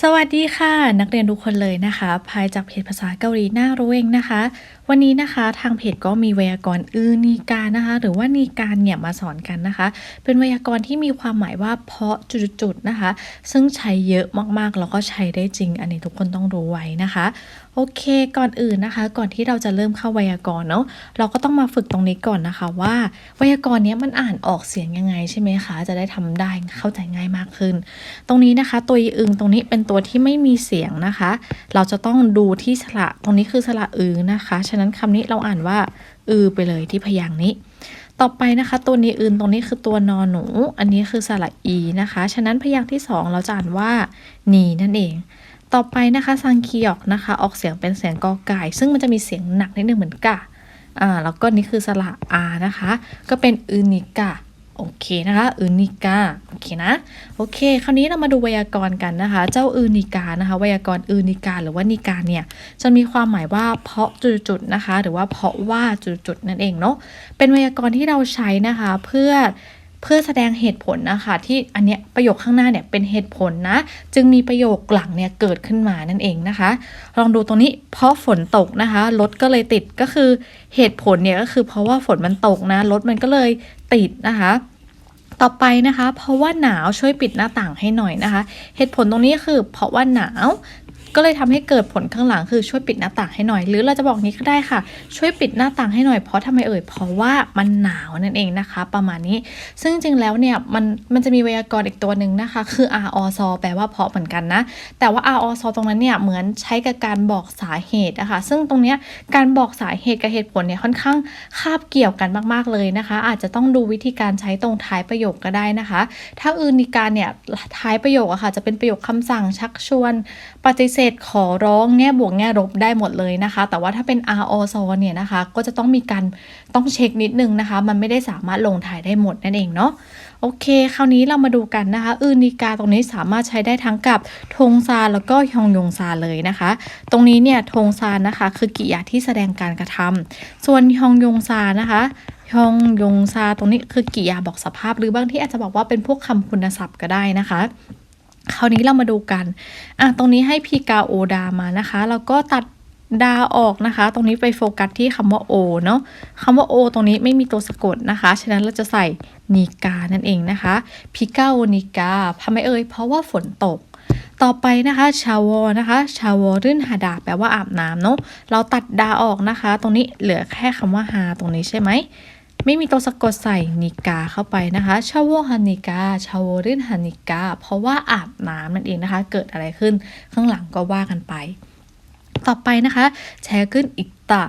สวัสดีค่ะ นักเรียนทุกคนเลยนะคะ ภายจากเพจภาษาเกาหลีน่ารู้เองนะคะ วันนี้นะคะทางเพจก็มีไวยากรณ์อือนีการนะคะ หรือว่านีการเนี่ยมาสอนกันนะคะ เป็นไวยากรณ์ที่มีความหมายว่าเพาะจุดๆนะคะ ซึ่งใช้เยอะมากๆแล้วก็ใช้ได้จริง อันนี้ทุกคนต้องรู้ไว้นะคะ โอเค ก่อนอื่นนะคะ ก่อนที่เราจะเริ่มเข้าไวยากรณ์เนาะ เราก็ต้องมาฝึกตรงนี้ก่อนนะคะ ว่าไวยากรณ์เนี้ยมันอ่านออกเสียงยังไงใช่ไหมคะ จะได้ทำได้เข้าใจง่ายมากขึ้น ตรงนี้นะคะ ตัวอึงตรงนี้เป็นตัวที่ไม่มีเสียงนะคะ เราจะต้องดูที่สระตรงนี้คือสระอือนะคะ ฉะนั้นคำนี้เราอ่านว่าอือไปเลยที่พยางค์นี้ ต่อไปนะคะ ตัวนี้อื่นตรงนี้คือตัวนอนหนู อันนี้คือสระอีนะคะ ฉะนั้นพยางค์ที่สองเราจะอ่านว่านีนั่นเอง ต่อไปนะคะซังคีออกนะคะ ออกเสียงเป็นเสียงกอไก่ซึ่งมันจะมีเสียงหนักนิดนึงเหมือนกะอ่าแล้วก็นี่คือสระอานะคะ ก็เป็นอืนิกะโอเคนะคะอืนิกาโอเคนะโอเค คราวนี้เรามาดูไวยากรณ์กันนะคะ เจ้าอืนิกานะคะไวยากรณ์อืนิกาหรือว่านิกาเนี่ยจะมีความหมายว่าเพราะจุดๆนะคะ หรือว่าเพราะว่าจุดๆนั่นเองเนาะเป็นไวยากรณ์ที่เราใช้นะคะเพื่อ เพื่อแสดงเหตุผลนะคะที่อันเนี้ยประโยคข้างหน้าเนี่ยเป็นเหตุผลนะ จึงมีประโยคหลังเนี่ยเกิดขึ้นมานั่นเองนะคะ ลองดูตรงนี้เพราะฝนตกนะคะรถก็เลยติดก็คือเหตุผลเนี่ยก็คือเพราะว่าฝนมันตกนะรถมันก็เลยติดนะคะต่อไปนะคะ เพราะว่าหนาวช่วยปิดหน้าต่างให้หน่อยนะคะ เหตุผลตรงนี้คือเพราะว่าหนาว ก็เลยทำให้เกิดผลข้างหลังคือช่วยปิดหน้าต่างให้หน่อย หรือเราจะบอกนี้ก็ได้ค่ะ ช่วยปิดหน้าต่างให้หน่อยเพราะทำไมเอ่ย เพราะว่ามันหนาวนั่นเองนะคะ ประมาณนี้ ซึ่งจริงแล้วเนี่ยมันมันจะมีไวยากรณ์อีกตัวหนึ่งนะคะ คือ r o s แปลว่าเพราะเหมือนกันนะ แต่ว่า r o s ตรงนั้นเนี่ยเหมือนใช้กับการบอกสาเหตุนะคะ ซึ่งตรงเนี้ยการบอกสาเหตุกับเหตุผลเนี่ยค่อนข้างคาบเกี่ยวกันมาก ๆเลยนะคะ อาจจะต้องดูวิธีการใช้ตรงท้ายประโยคก็ได้นะคะ ถ้าอื่นในการเนี่ยท้ายประโยคอะค่ะจะเป็นประโยคคำสั่งชักชวนปฏิเสธขอร้องแง่บวกแง่ลบได้หมดเลยนะคะ แต่ว่าถ้าเป็น r o s เนี่ยนะคะ ก็จะต้องมีการต้องเช็คนิดนึงนะคะ มันไม่ได้สามารถลงท้ายได้หมดนั่นเองเนาะโอเค คราวนี้เรามาดูกันนะคะ อือนิกาตรงนี้สามารถใช้ได้ทั้งกับทงซาแล้วก็ฮยองยงซาเลยนะคะ ตรงนี้เนี่ยทงซานะคะ คือกริยาที่แสดงการกระทำส่วนฮยองยงซานะคะฮยองยงซาตรงนี้คือกริยาบอกสภาพ หรือบางที่อาจจะบอกว่าเป็นพวกคำคุณศัพท์ก็ได้นะคะ คราวนี้เรามาดูกันอะตรงนี้ให้พีกาโอดามานะคะ แล้วก็ตัดดาออกนะคะ ตรงนี้ไปโฟกัสที่คำว่าโอเนาะคำว่าโอตรงนี้ไม่มีตัวสะกดนะคะ ฉะนั้นเราจะใส่นิกานั่นเองนะคะพิกาโอนิกาทำไมเอ่ย เพราะว่าฝนตก ต่อไปนะคะชาวอนะคะชาวอรื่นหาดาแปลว่าอาบน้ำเนาะเราตัดดาออกนะคะ ตรงนี้เหลือแค่คำว่าฮาตรงนี้ใช่ไหม ไม่มีตัวสะกดใส่นิกาเข้าไปนะคะชาวฮันนิกาชาวรื่นฮันนิกา เพราะว่าอาบน้ำนั่นเองนะคะ เกิดอะไรขึ้นข้างหลังก็ว่ากันไป ต่อไปนะคะแชร์ขึ้นอีกตา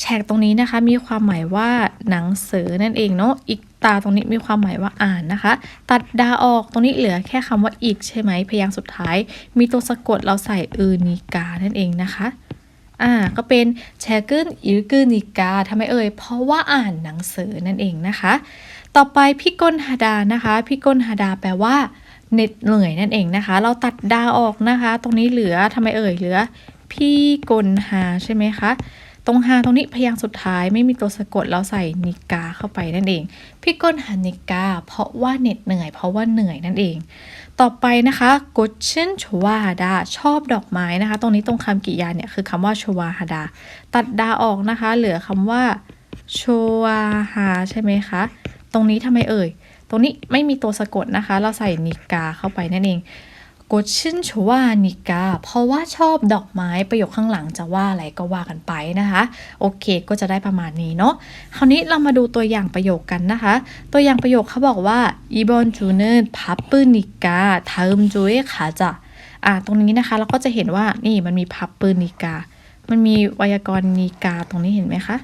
แชร์ตรงนี้นะคะ มีความหมายว่าหนังสือนั่นเองเนาะอีกตาตรงนี้มีความหมายว่าอ่านนะคะ ตัดดาออกตรงนี้เหลือแค่คำว่าอีกใช่ไหมพยางค์สุดท้าย มีตัวสะกดเราใส่อือนิกานั่นเองนะคะ อ่าก็เป็นแชกึนอิลกึนิกาทำไมเอ่ย เพราะว่าอ่านหนังสือนั่นเองนะคะ ต่อไปพี่กลฮาดานะคะพี่กลฮาดาแปลว่าเหน็ดเหนื่อยนั่นเองนะคะ เราตัดดาออกนะคะ ตรงนี้เหลือทำไมเอ่ยเหลือ พี่กลฮาใช่ไหมคะ ตรงฮาตรงนี้พยางค์สุดท้ายไม่มีตัวสะกดเราใส่นิกาเข้าไปนั่นเอง พี่ก้นฮานิกา เพราะว่าเหน็ดเหนื่อย เพราะว่าเหนื่อยนั่นเอง ต่อไปนะคะกดเชนชวาฮาดาชอบดอกไม้นะคะ ตรงนี้ตรงคำกริยาเนี่ยคือคำว่าชวาฮาดา ตัดดาออกนะคะ เหลือคำว่าชวาฮาใช่ไหมคะ ตรงนี้ทำไมเอ่ย ตรงนี้ไม่มีตัวสะกดนะคะ เราใส่นิกาเข้าไปนั่นเอง กดชื่นชวานิกา เพราะว่าชอบดอกไม้ประโยคข้างหลังจะว่าอะไรก็ว่ากันไปนะคะ โอเคก็จะได้ประมาณนี้เนาะคราวนี้เรามาดูตัวอย่างประโยคกันนะคะ ตัวอย่างประโยคเขาบอกว่าอีบอนจูเนนพับปืนิกาเทาอึมจุยขาจะอ่าตรงนี้นะคะเราก็จะเห็นว่านี่มันมีพับปืนิกา มันมีไวยากรณ์นิกาตรงนี้เห็นไหมคะ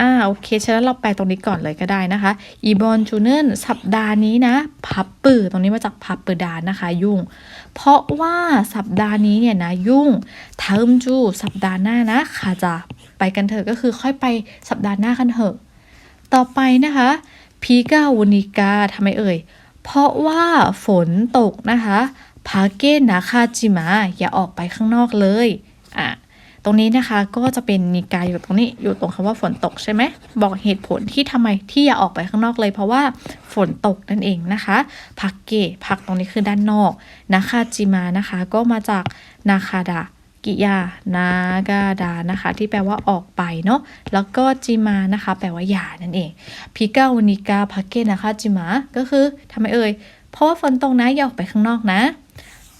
อ่าโอเคฉะนั้นเราแปลตรงนี้ก่อนเลยก็ได้นะคะอีบอนจูเนนสัปดาห์นี้นะพับปือตรงนี้มาจากพับปือดานนะคะ ยุ่ง เพราะว่าสัปดาห์นี้เนี่ยนะยุ่งเทาอึมจูสัปดาห์หน้านะค่ะจะไปกันเถอะก็คือค่อยไปสัปดาห์หน้ากันเถอะ ต่อไปนะคะพีกาวนิกาทำไมเอ่ย เพราะว่าฝนตกนะคะพาเกนาคาจิมาอย่าออกไปข้างนอกเลยอะ ตรงนี้นะคะก็จะเป็นนิกายอยู่ตรงนี้อยู่ตรงคำว่าฝนตกใช่ไหมบอกเหตุผลที่ทำไมที่อย่าออกไปข้างนอกเลย เพราะว่าฝนตกนั่นเองนะคะพักเกะพักตรงนี้คือด้านนอกนาคาจิมานะคะก็มาจากนาคาดะกิยานากาดานะคะ ที่แปลว่าออกไปเนาะแล้วก็จิมานะคะ แปลว่าอย่านั่นเองพิกาวนิกาพักเกะนะคะจิมาก็คือทำไมเอ่ยเพราะว่าฝนตกนะอย่าออกไปข้างนอกนะ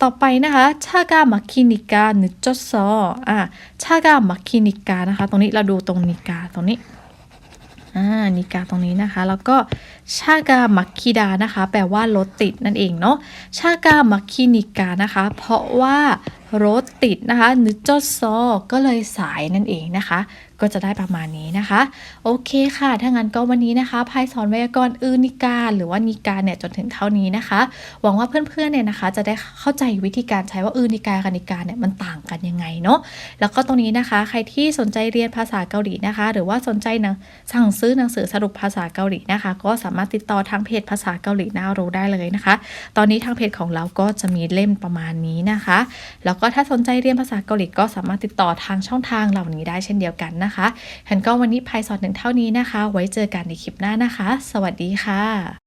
ต่อไปนะคะชากามาคินิกาหนึ่งจดซออ่าชากามาคินิกานะคะ ตรงนี้เราดูตรงนิกาตรงนี้อ่านิกาตรงนี้นะคะ แล้วก็ชากามักคิดานะคะ แปลว่ารถติดนั่นเองเนาะชากามักคินิกานะคะ เพราะว่ารถติดนะคะนึจดซอก็เลยสายนั่นเองนะคะ ก็จะได้ประมาณนี้นะคะ โอเคค่ะ ถ้างั้นก็วันนี้นะคะพายสอนไวยากรณ์อือนิกาหรือว่านิกาเนี่ยจนถึงเท่านี้นะคะ หวังว่าเพื่อนๆเนี่ยนะคะ จะได้เข้าใจวิธีการใช้ว่าอือนิกากับนิกาเนี่ยมันต่างกันยังไงเนาะแล้วก็ตรงนี้นะคะ ใครที่สนใจเรียนภาษาเกาหลีนะคะ หรือว่าสนใจนะสั่งซื้อหนังสือสรุปภาษาเกาหลีนะคะ ก็สามารถติดต่อทางเพจภาษาเกาหลีน่ารู้ได้เลยนะคะ ตอนนี้ทางเพจของเราก็จะมีเล่มประมาณนี้นะคะ แล้วก็ถ้าสนใจเรียนภาษาเกาหลีก็สามารถติดต่อทางช่องทางเหล่านี้ได้เช่นเดียวกันนะคะฉันก็วันนี้พายสอนถึงเท่านี้นะคะ ไว้เจอกันในคลิปหน้านะคะ สวัสดีค่ะ